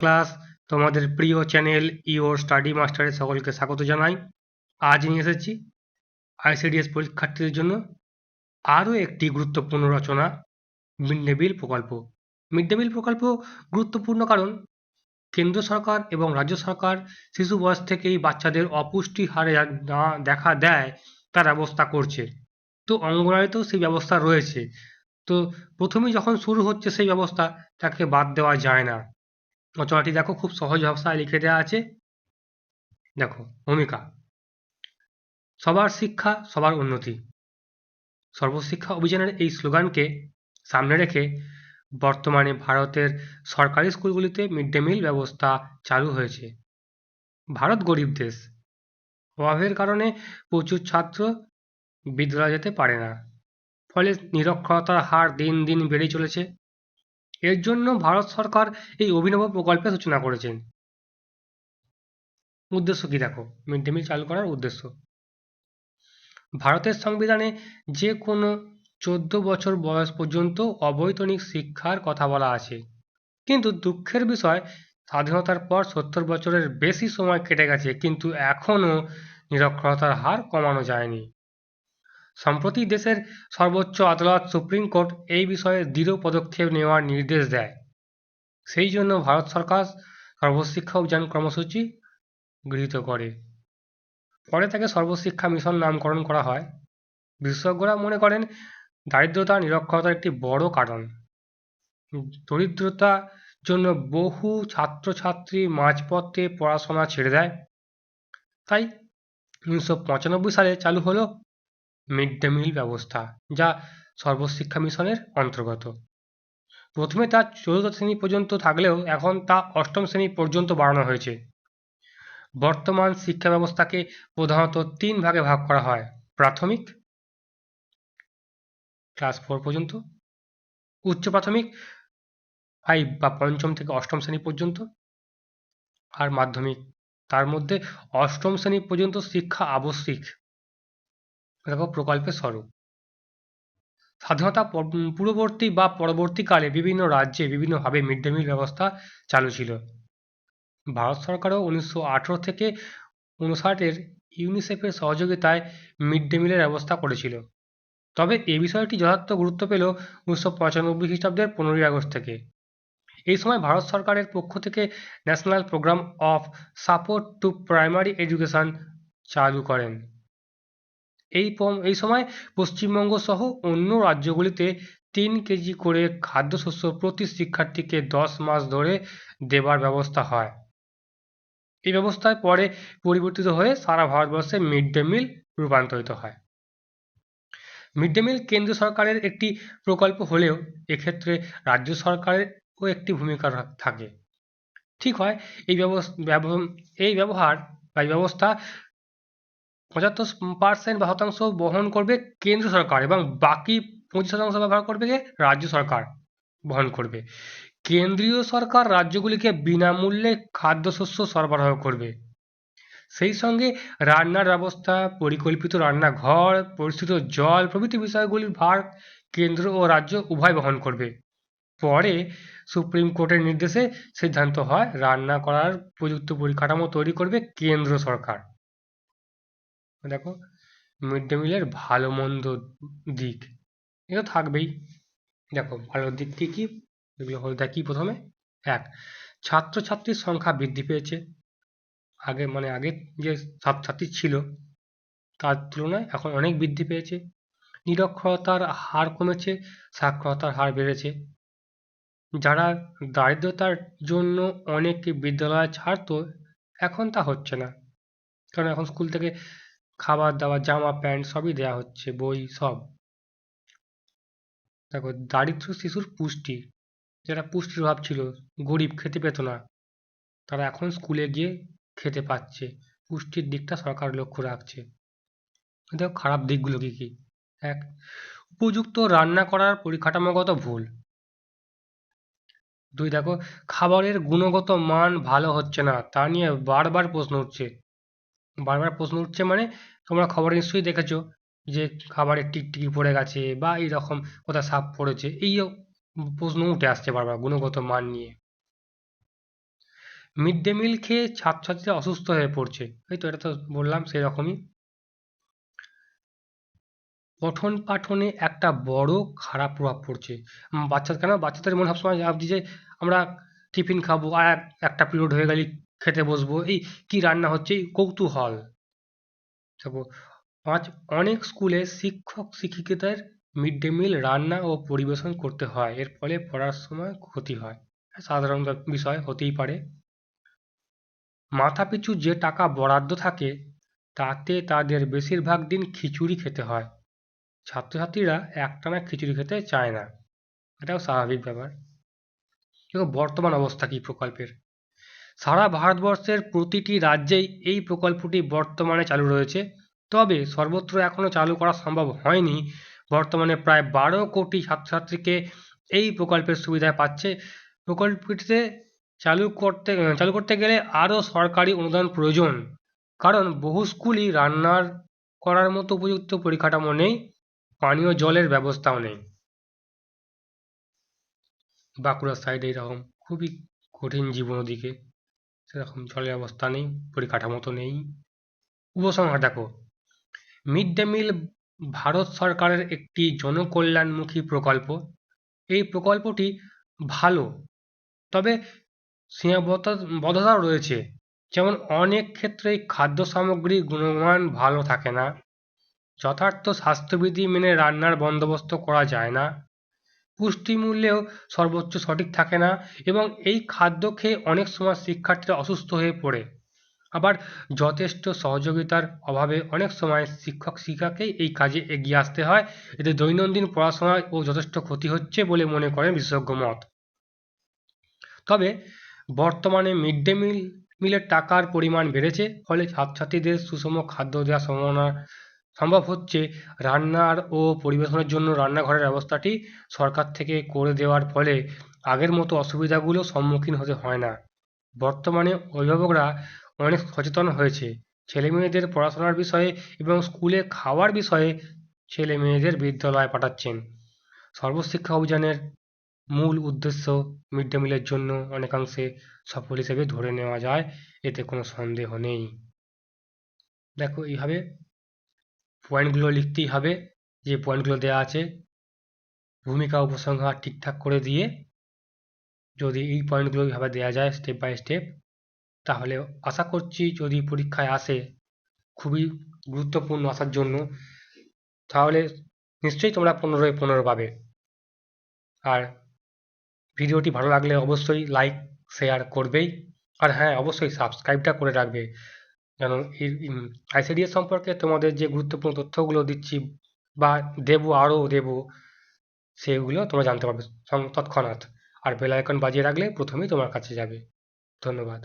Class তোমাদের প্রিয় channel your study মাস্টারে সকলকে স্বাগত জানাই। আজ নিয়ে এসেছি আইসিডিএস পরীক্ষার্থীদের জন্য আরও একটি গুরুত্বপূর্ণ রচনা মিড ডে মিল প্রকল্প। মিড ডে মিল প্রকল্প গুরুত্বপূর্ণ কারণ কেন্দ্র সরকার এবং রাজ্য সরকার শিশু বয়স থেকেই বাচ্চাদের অপুষ্টি হারে না দেখা দেয়, তার ব্যবস্থা করছে। তো অঙ্গনওয়াড়িতেও সেই ব্যবস্থা রয়েছে। তো প্রথমেই যখন শুরু হচ্ছে সেই ব্যবস্থা, তাকে বাদ দেওয়া যায় না। রচনাটি দেখো, খুব সহজ ভাষায় লিখে দেওয়া আছে। দেখো, ভূমিকা। সবার শিক্ষা, সবার উন্নতি। সর্বশিক্ষা অভিযানের এই স্লোগানকে সামনে রেখে বর্তমানে ভারতের সরকারি স্কুলগুলিতে মিড ডে মিল ব্যবস্থা চালু হয়েছে। ভারত গরিব দেশ। অভাবের কারণে প্রচুর ছাত্র বিদ্যালয়ে যেতে পারে না। ফলে নিরক্ষরতার হার দিন দিন বেড়েই চলেছে। এর জন্য ভারত সরকার এই অভিনব প্রকল্পের সূচনা করেছেন। উদ্দেশ্য কি দেখো? মিড ডে মিল চালু করার উদ্দেশ্য। ভারতের সংবিধানে যে কোনো চোদ্দ বছর বয়স পর্যন্ত অবৈতনিক শিক্ষার কথা বলা আছে। কিন্তু দুঃখের বিষয়, স্বাধীনতার পর সত্তর বছরের বেশি সময় কেটে গেছে, কিন্তু এখনও নিরক্ষরতার হার কমানো যায়নি। সম্প্রতি দেশের সর্বোচ্চ আদালত সুপ্রিম কোর্ট এই বিষয়ে দৃঢ় পদক্ষেপ নেওয়ার নির্দেশ দেয়। সেই জন্য ভারত সরকার সর্বশিক্ষা অভিযান কর্মসূচি গৃহীত করে। পরে তাকে সর্বশিক্ষা মিশন নামকরণ করা হয়। বিশেষজ্ঞরা মনে করেন, দারিদ্রতা নিরক্ষরতার একটি বড় কারণ। দরিদ্রতার জন্য বহু ছাত্রছাত্রী মাঝপথে পড়াশোনা ছেড়ে দেয়। তাই উনিশশো পঁচানব্বই সালে চালু হলো মিড ডে মিল ব্যবস্থা, যা সর্বশিক্ষা মিশনের অন্তর্গত। প্রথমে তা চতুর্থ শ্রেণি পর্যন্ত থাকলেও এখন তা অষ্টম শ্রেণি পর্যন্ত বাড়ানো হয়েছে। বর্তমান শিক্ষা ব্যবস্থাকে প্রধানত তিন ভাগে ভাগ করা হয়। প্রাথমিক, ক্লাস ফোর পর্যন্ত। উচ্চ প্রাথমিক, ফাইভ বা পঞ্চম থেকে অষ্টম শ্রেণি পর্যন্ত। আর মাধ্যমিক, তার মধ্যে অষ্টম শ্রেণি পর্যন্ত শিক্ষা আবশ্যিক। প্রকল্পের স্বরূপ। স্বাধীনতা পূর্ববর্তী বা পরবর্তীকালে বিভিন্ন রাজ্যে বিভিন্নভাবে মিড ডে মিল ব্যবস্থা চালু ছিল। ভারত সরকারও উনিশশো আঠেরো থেকে উনষাটের ইউনিসেফের সহযোগিতায় মিড ডে মিলের ব্যবস্থা করেছিল। তবে এ বিষয়টি যথার্থ গুরুত্ব পেল উনিশশো পঁচানব্বই খ্রিস্টাব্দের পনেরোই আগস্ট থেকে। এই সময় ভারত সরকারের পক্ষ থেকে national programme of support to primary education চালু করেন। এই এই সময় পশ্চিমবঙ্গ সহ অন্য রাজ্যগুলিতে তিন কেজি করে খাদ্যশস্য প্রতি শিক্ষার্থীকে দশ মাস ধরে দেবার ব্যবস্থা হয়। এই ব্যবস্থায় পরে পরিবর্তিত হয়ে সারা ভারতবর্ষে মিড ডে মিল রূপান্তরিত হয়। মিড ডে মিল কেন্দ্র সরকারের একটি প্রকল্প হলেও এক্ষেত্রে রাজ্য সরকারেরও একটি ভূমিকা থাকে। ঠিক হয়, এই ব্যবস্থা এই ব্যবহার বা এই ব্যবস্থা পঁচাত্তর পার্সেন্ট বা শতাংশ বহন করবে কেন্দ্র সরকার এবং বাকি পঁচিশ শতাংশ ব্যবহার করবে যে রাজ্য সরকার বহন করবে। কেন্দ্রীয় সরকার রাজ্যগুলিকে বিনামূল্যে খাদ্যশস্য সরবরাহ করবে। সেই সঙ্গে রান্নার ব্যবস্থা, পরিকল্পিত রান্নাঘর পরিস্থিত জল প্রভৃতি বিষয়গুলির ভার কেন্দ্র ও রাজ্য উভয় বহন করবে। পরে সুপ্রিম কোর্টের নির্দেশে সিদ্ধান্ত হয় রান্না করার উপযুক্ত পরিকাঠামো তৈরি করবে কেন্দ্র সরকার। দেখো মিড ডে মিলের ভালো মন্দ দিক এটা থাকবেই। দেখো, ভালো দিক কী কী? এগুলো হলো, দেখি প্রথমে। এক, ছাত্রছাত্রীর সংখ্যা বৃদ্ধি পেয়েছে। আগে মানে আগে যে ছাত্রছাত্রী ছিল, তার তুলনায় এখন অনেক বৃদ্ধি পেয়েছে। নিরক্ষরতার হার কমেছে, সাক্ষরতার হার বেড়েছে। যারা দারিদ্রতার জন্য অনেকে বিদ্যালয় ছাড়তো, এখন তা হচ্ছে না। কারণ এখন স্কুল থেকে খাবার দাবার, জামা, প্যান্ট সবই দেওয়া হচ্ছে, বই সব। দেখো, দারিদ্র শিশুর পুষ্টি। যারা পুষ্টির অভাব ছিল, গরিব খেতে পেত না। তারা এখন স্কুলে গিয়ে খেতে পাচ্ছে। পুষ্টির দিকটা সরকার লক্ষ্য রাখছে। দেখো, খারাপ দিকগুলো কী কী? এক, উপযুক্ত রান্না করার পরিকাঠামোগত ভুল। দুই, দেখো, খাবারের গুণগত মান ভালো হচ্ছে না। তা নিয়ে বারবার প্রশ্ন উঠছে। বারবার প্রশ্ন উঠছে মানে তোমরা খবরে নিশ্চয়ই দেখেছ যে খাবারে টিকটিকি পড়ে গেছে বা এইরকম কোথাও সাপ পড়েছে। এই প্রশ্ন উঠে আসছে বারবার গুণগত মান নিয়ে। মিড ডে মিল খেয়ে ছাত্রছাত্রীরা অসুস্থ হয়ে পড়ছে। এই তো, এটা তো বললাম সেই রকমই পঠন পাঠনে একটা বড় খারাপ প্রভাব পড়ছে। বাচ্চা কেন? বাচ্চাদের মনে সবসময় ভাবছি যে আমরা টিফিন খাব, আর একটা পিরিয়ড হয়ে গেলে খেতে বসবো। এই কি রান্না হচ্ছে? এই কৌতূহল। দেখো পাঁচ অনেক স্কুলে শিক্ষক শিক্ষিকাদের মিড ডে মিল রান্না ও পরিবেশন করতে হয়। এর ফলে পড়ার সময় ক্ষতি হয়। সাধারণ বিষয় হতেই পারে। মাথাপিছু যে টাকা বরাদ্দ থাকে, তাতে তাদের বেশিরভাগ দিন খিচুড়ি খেতে হয়। ছাত্রছাত্রীরা একটানা খিচুড়ি খেতে চায় না। এটাও স্বাভাবিক ব্যাপার। দেখো, বর্তমান অবস্থা কি প্রকল্পের? সারা ভারতবর্ষের প্রতিটি রাজ্যেই এই প্রকল্পটি বর্তমানে চালু রয়েছে। তবে সর্বত্র এখনও চালু করা সম্ভব হয়নি। বর্তমানে প্রায় বারো কোটি ছাত্রছাত্রীকে এই প্রকল্পের সুবিধা পাচ্ছে। প্রকল্পটিতে চালু করতে চালু করতে গেলে আরও সরকারি অনুদান প্রয়োজন। কারণ বহু স্কুলই রান্নার করার মতো উপযুক্ত পরিকাঠামো নেই, পানীয় জলের ব্যবস্থাও নেই। বাঁকুড়ার সাইডে এরকম খুবই কঠিন জীবন ওদিকে সেরকম জলের অবস্থা নেই, পরিকাঠামো তো নেই। উপসংহার দেখো, মিড ডে মিল ভারত সরকারের একটি জনকল্যাণমুখী প্রকল্প। এই প্রকল্পটি ভালো, তবে সীমাবদ্ধতাও রয়েছে। যেমন অনেক ক্ষেত্রেই খাদ্য সামগ্রীর গুণমান ভালো থাকে না, যথার্থ স্বাস্থ্যবিধি মেনে রান্নার বন্দোবস্ত করা যায় না। পুষ্টিমূল্যেও সর্বোচ্চ সঠিক থাকে না এবং এই খাদ্য খেয়ে অনেক সময় শিক্ষার্থীরা অসুস্থ হয়ে পড়ে। আবার যথেষ্ট সহযোগিতার অভাবে অনেক সময় শিক্ষক শিক্ষাকেই এই কাজে এগিয়ে আসতে হয়। এতে দৈনন্দিন পড়াশোনায় ও যথেষ্ট ক্ষতি হচ্ছে বলে মনে করেন বিশেষজ্ঞ মত। তবে বর্তমানে মিড ডে মিল, মিলের টাকার পরিমাণ বেড়েছে, ফলে ছাত্রছাত্রীদের সুষম খাদ্য দেওয়ার সম্ভাবনা সম্ভব হচ্ছে রান্নার ও পরিবেশনের জন্য রান্নাঘরের ব্যবস্থাটি সরকার থেকে করে দেওয়ার ফলে আগের মতো অসুবিধাগুলো সম্মুখীন হতে হয় না। বর্তমানে অভিভাবকরা অনেক সচেতন হয়েছে। ছেলেমেয়েদের পড়াশোনার বিষয়ে এবং স্কুলে খাওয়ার বিষয়ে ছেলে মেয়েদের বিদ্যালয়ে পাঠাচ্ছেন। সর্বশিক্ষা অভিযানের মূল উদ্দেশ্য মিড ডে মিলের জন্য অনেকাংশে সফল হিসেবে ধরে নেওয়া যায়, এতে কোনো সন্দেহ নেই। দেখো, এইভাবে পয়েন্টগুলো লিখতেই হবে, যে পয়েন্টগুলো দেওয়া আছে। ভূমিকা উপসংহার ঠিকঠাক করে দিয়ে যদি এই পয়েন্টগুলো এইভাবে দেওয়া যায় স্টেপ বাই স্টেপ তাহলে আশা করছি যদি পরীক্ষায় আসে খুবই গুরুত্বপূর্ণ আসার জন্য, তাহলে নিশ্চয়ই তোমরা পনেরোয় পনেরো পাবে। আর ভিডিওটি ভালো লাগলে অবশ্যই লাইক শেয়ার করবেই। আর হ্যাঁ অবশ্যই সাবস্ক্রাইবটা করে রাখবে। এই আইসিডিএস সম্পর্কে তোমাদের যে গুরুত্বপূর্ণ তথ্যগুলো দিচ্ছি বা দেব, আরও দেব, সেগুলো তোমরা জানতে পারবে তৎক্ষণাৎ। আর বেল আইকন বাজিয়ে রাখলে প্রথমেই তোমার কাছে যাবে। ধন্যবাদ।